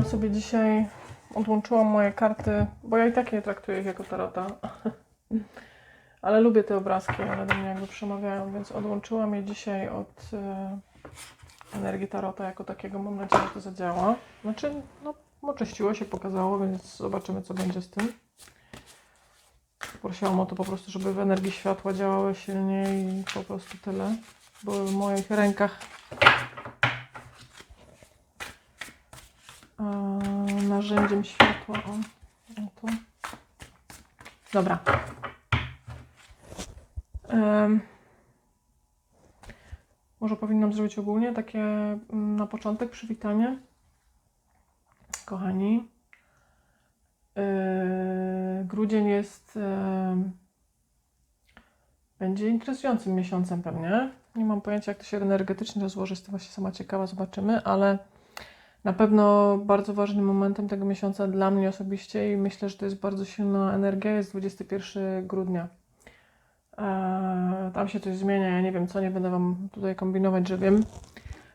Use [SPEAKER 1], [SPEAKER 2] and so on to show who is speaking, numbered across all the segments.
[SPEAKER 1] postanowiłam sobie dzisiaj, odłączyłam moje karty, bo ja i tak je traktuję jako tarota. Ale lubię te obrazki, one do mnie jakby przemawiają, więc odłączyłam je dzisiaj od e, energii tarota jako takiego. Mam nadzieję, że to zadziała. Znaczy, no, oczyściło się, pokazało, więc zobaczymy, co będzie z tym. Prosiłam o to po prostu, żeby w energii światła działały silniej i po prostu tyle. Były w moich rękach e, narzędziem światła. O, o tu. Dobra. Em, może powinnam zrobić ogólnie takie mm, na początek przywitanie. Kochani, Yy, grudzień jest. yy, będzie interesującym miesiącem pewnie. Nie mam pojęcia, jak to się energetycznie rozłoży, jestem właśnie sama ciekawa, zobaczymy, ale na pewno bardzo ważnym momentem tego miesiąca dla mnie osobiście i myślę, że to jest bardzo silna energia, jest 21 grudnia. Eee, tam się coś zmienia, ja nie wiem co, nie będę Wam tutaj kombinować, że wiem,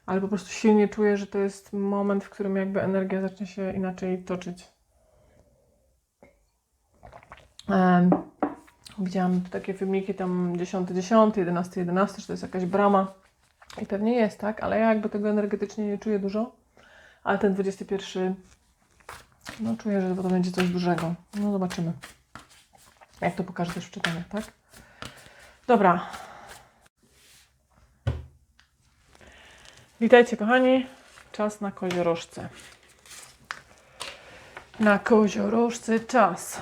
[SPEAKER 1] ale po prostu silnie czuję, że to jest moment, w którym jakby energia zacznie się inaczej toczyć. Em, Widziałam takie filmiki tam 10, 10, 11, 11, że to jest jakaś brama. I pewnie jest, tak? Ale ja jakby tego energetycznie nie czuję dużo. Ale ten 21, no czuję, że to będzie coś dużego. No zobaczymy. Jak to pokaże też w czytaniach, tak? Dobra. Witajcie kochani. Czas na koziorożce. Na koziorożce czas.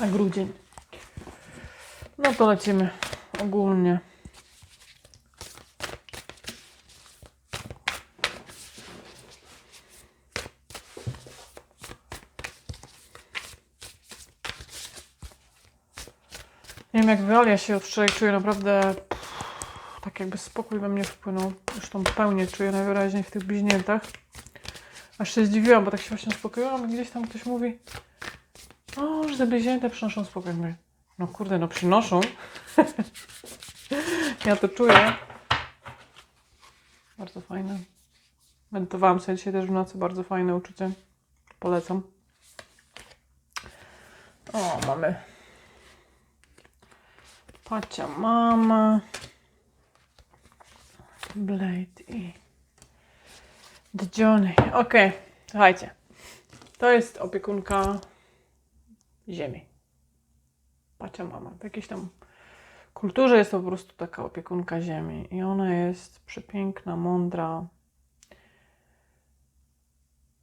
[SPEAKER 1] A grudzień. No to lecimy ogólnie. Nie wiem jak wy, ale ja się od wczoraj czuję naprawdę pff, tak jakby spokój we mnie wpłynął. Już tą pełnię czuję najwyraźniej w tych bliźniętach. Aż się zdziwiłam, bo tak się właśnie uspokoiłam i gdzieś tam ktoś mówi o, że te bliźnięta przynoszą spokój. Mówię, No kurde, no przynoszą. ja to czuję. Bardzo fajne. Medytowałam sobie dzisiaj też w nocy. Bardzo fajne uczucie. Polecam. O, mamy Pacia mama. Blade i The Johnny. Okej, słuchajcie. To jest opiekunka ziemi. Pacia mama. W jakiejś tam kulturze jest to po prostu taka opiekunka ziemi. I ona jest przepiękna, mądra.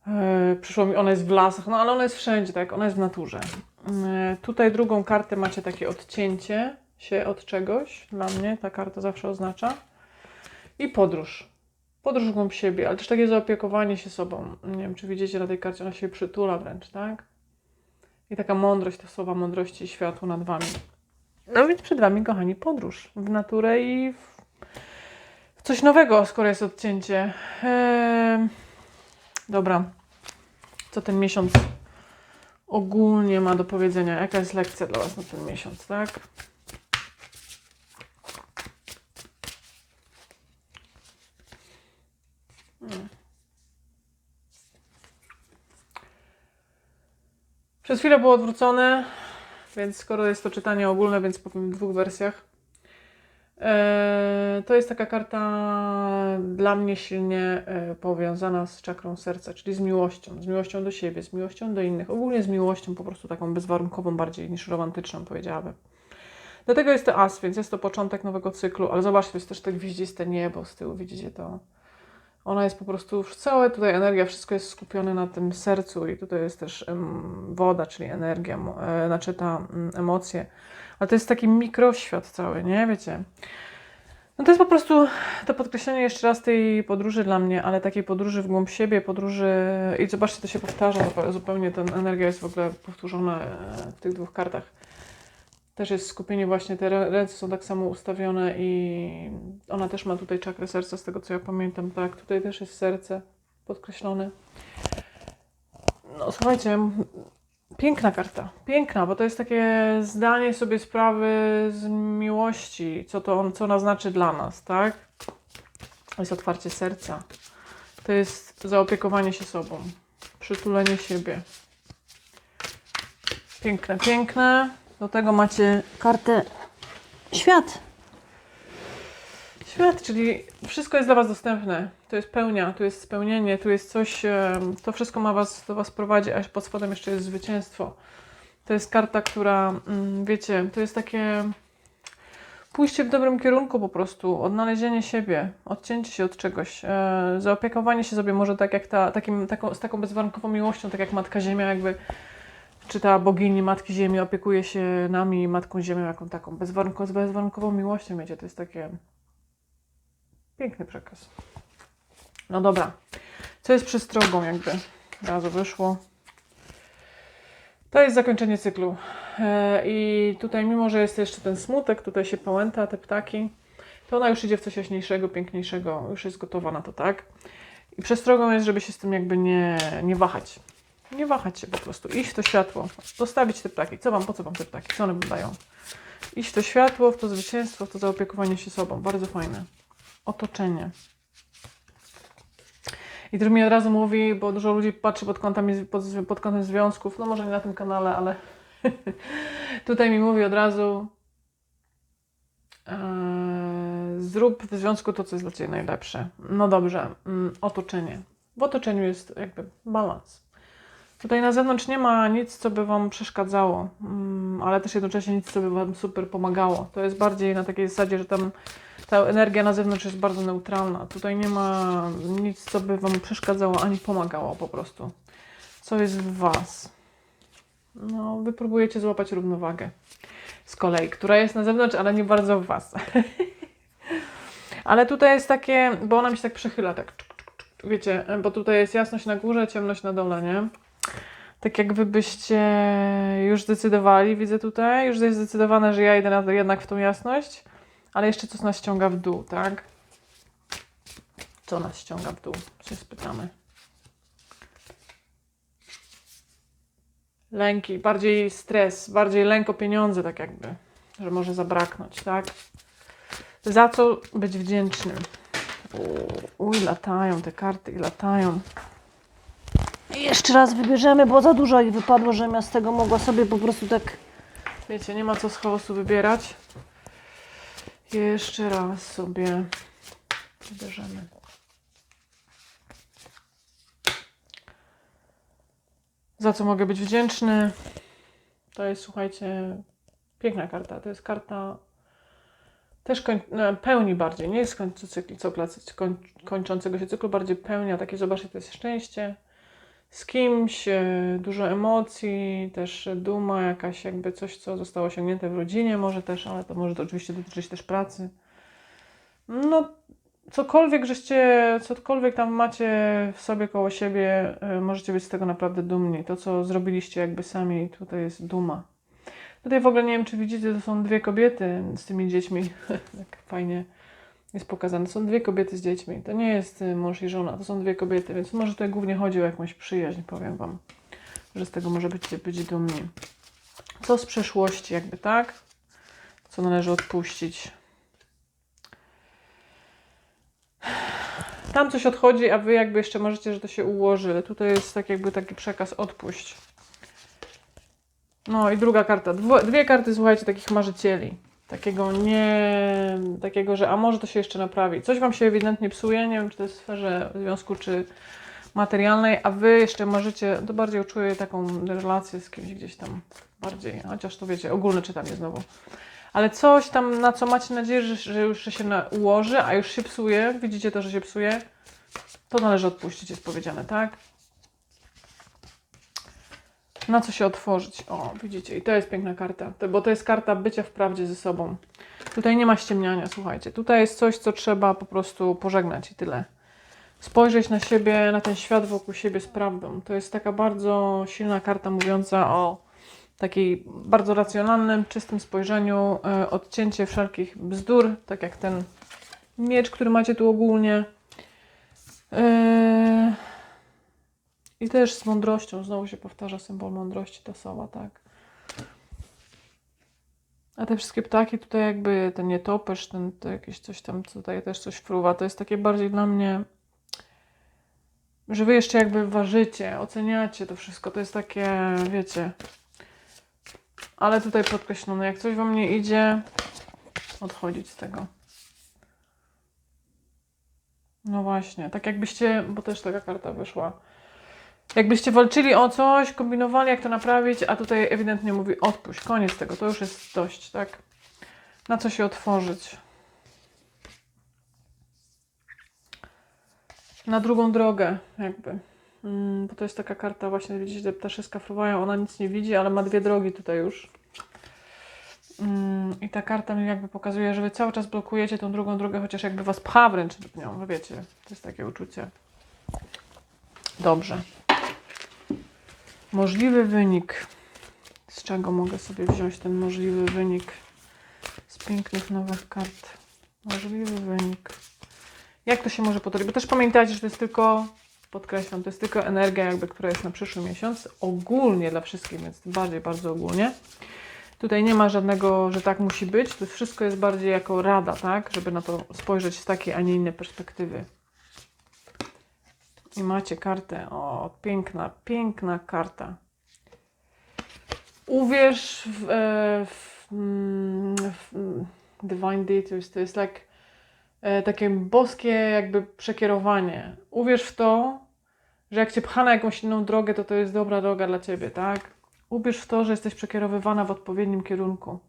[SPEAKER 1] Yy, przyszło mi, ona jest w lasach, no ale ona jest wszędzie, tak? Ona jest w naturze. Yy, tutaj drugą kartę macie takie odcięcie się od czegoś. Dla mnie ta karta zawsze oznacza. I podróż. Podróż w głąb siebie, ale też takie zaopiekowanie się sobą. Nie wiem, czy widzicie na tej karcie, ona się przytula wręcz, tak? I taka mądrość, to słowa mądrości i światło nad wami. No więc przed wami, kochani, podróż w naturę i w coś nowego, skoro jest odcięcie. Eee, dobra. Co ten miesiąc ogólnie ma do powiedzenia? Jaka jest lekcja dla was na ten miesiąc, tak? Przez chwilę było odwrócone, więc skoro jest to czytanie ogólne, więc powiem w dwóch wersjach. Eee, To jest taka karta dla mnie silnie e, powiązana z czakrą serca, czyli z miłością, z miłością do siebie, z miłością do innych, ogólnie z miłością po prostu taką bezwarunkową bardziej niż romantyczną powiedziałabym. Dlatego jest to as, więc jest to początek nowego cyklu, ale zobaczcie, jest też tak gwieździste niebo z tyłu, widzicie to? Ona jest po prostu, całe tutaj energia, wszystko jest skupione na tym sercu i tutaj jest też woda, czyli energia, e, znaczy ta mm, emocje. Ale to jest taki mikroświat cały, nie? Wiecie? No to jest po prostu to podkreślenie jeszcze raz tej podróży dla mnie, ale takiej podróży w głąb siebie, podróży i zobaczcie, to się powtarza zupe- zupełnie, ta energia jest w ogóle powtórzona e, w tych dwóch kartach. Też jest skupienie właśnie, te rę- ręce są tak samo ustawione i ona też ma tutaj czakrę serca, z tego co ja pamiętam, tak, tutaj też jest serce podkreślone. No słuchajcie, piękna karta, piękna, bo to jest takie zdanie sobie sprawy z miłości, co to on, co ona znaczy dla nas, tak? Jest otwarcie serca, To jest zaopiekowanie się sobą, przytulenie siebie. Piękne, piękne. Do tego macie kartę świat. Świat, czyli wszystko jest dla Was dostępne. To jest pełnia, tu jest spełnienie, tu jest coś, to wszystko ma Was, do Was prowadzi, aż pod spodem jeszcze jest zwycięstwo. To jest karta, która, mm, wiecie, to jest takie pójście w dobrym kierunku po prostu, odnalezienie siebie, odcięcie się od czegoś, e, zaopiekowanie się sobie może tak jak ta, takim, taką, z taką bezwarunkową miłością, tak jak Matka Ziemia jakby, czy ta bogini Matki Ziemi opiekuje się nami, Matką Ziemią, jaką taką bezwarunko, z bezwarunkową miłością, wiecie, to jest takie piękny przekaz. No dobra, co jest przestrogą jakby, razu wyszło. To jest zakończenie cyklu. E, I tutaj, mimo że jest jeszcze ten smutek, tutaj się pałęta, te ptaki, to ona już idzie w coś jaśniejszego, piękniejszego, już jest gotowa na to, tak? I przestrogą jest, żeby się z tym jakby nie, nie wahać. Nie wahać się po prostu, iść w to światło, zostawić te ptaki. Co wam, po co wam te ptaki? Co one wam dają? Iść w to światło, w to zwycięstwo, w to zaopiekowanie się sobą. Bardzo fajne. Otoczenie. I to mi od razu mówi, bo dużo ludzi patrzy pod kątem, pod, pod kątem związków, no może nie na tym kanale, ale tutaj mi mówi od razu e, zrób w związku to, co jest dla Ciebie najlepsze. No dobrze, mm, otoczenie. W otoczeniu jest jakby balans. Tutaj na zewnątrz nie ma nic, co by Wam przeszkadzało, mm, ale też jednocześnie nic, co by Wam super pomagało. To jest bardziej na takiej zasadzie, że tam ta energia na zewnątrz jest bardzo neutralna. Tutaj nie ma nic, co by Wam przeszkadzało ani pomagało po prostu. Co jest w Was? No, Wy próbujecie złapać równowagę z kolei, która jest na zewnątrz, ale nie bardzo w Was. ale tutaj jest takie, bo ona mi się tak przechyla, tak wiecie, bo tutaj jest jasność na górze, ciemność na dole, nie? Tak jak wy byście już zdecydowali, widzę tutaj, już jest zdecydowane, że ja idę na, jednak w tą jasność, ale jeszcze coś nas ściąga w dół, tak? Co nas ściąga w dół? Się spytamy. Lęki, bardziej stres, bardziej lęk o pieniądze, tak jakby, że może zabraknąć, tak? Za co być wdzięcznym? Uj, latają te karty i latają. Jeszcze raz wybierzemy, bo za dużo ich wypadło, żebym ja z tego mogła sobie po prostu tak... Wiecie, nie ma co z chaosu wybierać. Jeszcze raz sobie wybierzemy. Za co mogę być wdzięczny? To jest, słuchajcie, piękna karta. To jest karta też koń, no, pełni bardziej. Nie jest kończący cykl, cykla, koń, kończącego się cyklu, bardziej pełnia. Takie, zobaczcie, to jest szczęście z kimś, e, dużo emocji, też duma, jakaś jakby coś, co zostało osiągnięte w rodzinie, może też, ale to może to oczywiście dotyczyć też pracy. No, cokolwiek żeście, cokolwiek tam macie w sobie koło siebie, e, możecie być z tego naprawdę dumni. To, co zrobiliście jakby sami, tutaj jest duma. Tutaj w ogóle nie wiem, czy widzicie, to są dwie kobiety z tymi dziećmi. tak fajnie jest pokazane. Są dwie kobiety z dziećmi. To nie jest y, mąż i żona, to są dwie kobiety, więc może tutaj głównie chodzi o jakąś przyjaźń, powiem Wam, że z tego może być, być dumni. Co z przeszłości, jakby tak? Co należy odpuścić? Tam coś odchodzi, a Wy jakby jeszcze możecie, że to się ułoży, ale tutaj jest tak jakby taki przekaz odpuść. No i druga karta. Dwie karty, słuchajcie, takich marzycieli. Takiego nie, takiego, że a może to się jeszcze naprawi. Coś Wam się ewidentnie psuje, nie wiem czy to jest w sferze związku czy materialnej, a Wy jeszcze możecie, to bardziej czuję taką relację z kimś gdzieś tam bardziej, chociaż to wiecie, ogólne czytanie znowu. Ale coś tam, na co macie nadzieję, że, że już się na, ułoży, a już się psuje, widzicie to, że się psuje, to należy odpuścić, jest powiedziane, tak? Na co się otworzyć? O, widzicie, i to jest piękna karta, to, bo to jest karta bycia w prawdzie ze sobą. Tutaj nie ma ściemniania, słuchajcie. Tutaj jest coś, co trzeba po prostu pożegnać i tyle. Spojrzeć na siebie, na ten świat wokół siebie z prawdą. To jest taka bardzo silna karta mówiąca o takiej bardzo racjonalnym, czystym spojrzeniu, e, odcięcie wszelkich bzdur, tak jak ten miecz, który macie tu ogólnie. E, i też z mądrością, znowu się powtarza symbol mądrości, ta sowa, tak. A te wszystkie ptaki tutaj jakby, ten nietoperz, ten to jakieś coś tam, tutaj też coś fruwa, to jest takie bardziej dla mnie że wy jeszcze jakby ważycie, oceniacie to wszystko. To jest takie, wiecie. Ale tutaj podkreślone, jak coś wam nie idzie, odchodzić z tego. No właśnie, tak jakbyście, bo też taka karta wyszła. Jakbyście walczyli o coś, kombinowali jak to naprawić, a tutaj ewidentnie mówi odpuść, koniec tego, to już jest dość, tak? Na co się otworzyć? Na drugą drogę, jakby. Mm, bo to jest taka karta, właśnie widzicie, te ptaszyska fruwają, ona nic nie widzi, ale ma dwie drogi tutaj już. Mm, I ta karta mi jakby pokazuje, że wy cały czas blokujecie tą drugą drogę, chociaż jakby was pcha wręcz nią, no wiecie, to jest takie uczucie. Dobrze. Możliwy wynik. Z czego mogę sobie wziąć ten możliwy wynik? Z pięknych nowych kart. Możliwy wynik. Jak to się może potoczyć? Bo też pamiętajcie, że to jest tylko, podkreślam, to jest tylko energia jakby, która jest na przyszły miesiąc. Ogólnie dla wszystkich, więc bardziej bardzo ogólnie. Tutaj nie ma żadnego, że tak musi być. To wszystko jest bardziej jako rada, tak? Żeby na to spojrzeć z takiej, a nie innej perspektywy. I macie kartę. O, piękna, piękna karta. Uwierz w, e, w, mm, w mm, Divine Details. To jest like, e, takie boskie jakby przekierowanie. Uwierz w to, że jak cię pcha na jakąś inną drogę, to to jest dobra droga dla ciebie, tak? Uwierz w to, że jesteś przekierowywana w odpowiednim kierunku.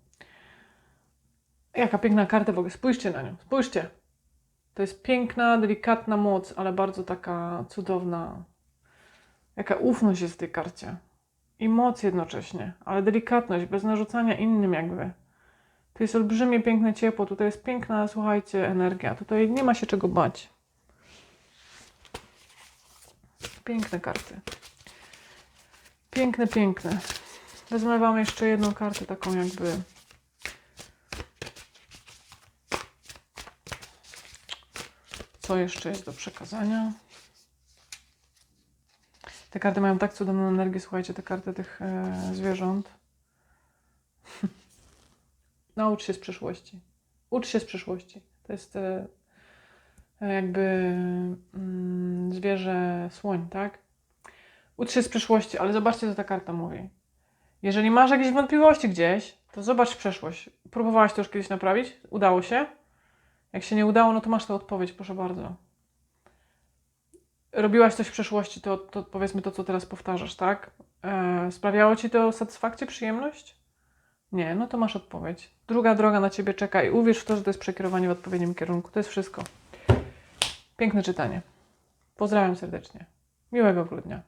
[SPEAKER 1] Jaka piękna karta w ogóle. Spójrzcie na nią. Spójrzcie. To jest piękna, delikatna moc, ale bardzo taka cudowna. Jaka ufność jest w tej karcie. I moc jednocześnie, ale delikatność, bez narzucania innym jakby. Tu jest olbrzymie, piękne ciepło, tutaj jest piękna, słuchajcie, energia. Tutaj nie ma się czego bać. Piękne karty. Piękne, piękne. Wezmę Wam jeszcze jedną kartę, taką jakby Co jeszcze jest do przekazania? Te karty mają tak cudowną energię, słuchajcie, te karty tych e, zwierząt. Naucz się z przyszłości. Ucz się z przyszłości. To jest e, jakby mm, zwierzę słoń, tak? Ucz się z przyszłości, ale zobaczcie, co ta karta mówi. Jeżeli masz jakieś wątpliwości gdzieś, to zobacz przeszłość. Próbowałaś to już kiedyś naprawić? Udało się? Jak się nie udało, no to masz tę odpowiedź, proszę bardzo. Robiłaś coś w przeszłości, to, to powiedzmy to, co teraz powtarzasz, tak? E, sprawiało ci to satysfakcję, przyjemność? Nie, no to masz odpowiedź. Druga droga na ciebie czeka i uwierz w to, że to jest przekierowanie w odpowiednim kierunku. To jest wszystko. Piękne czytanie. Pozdrawiam serdecznie. Miłego grudnia.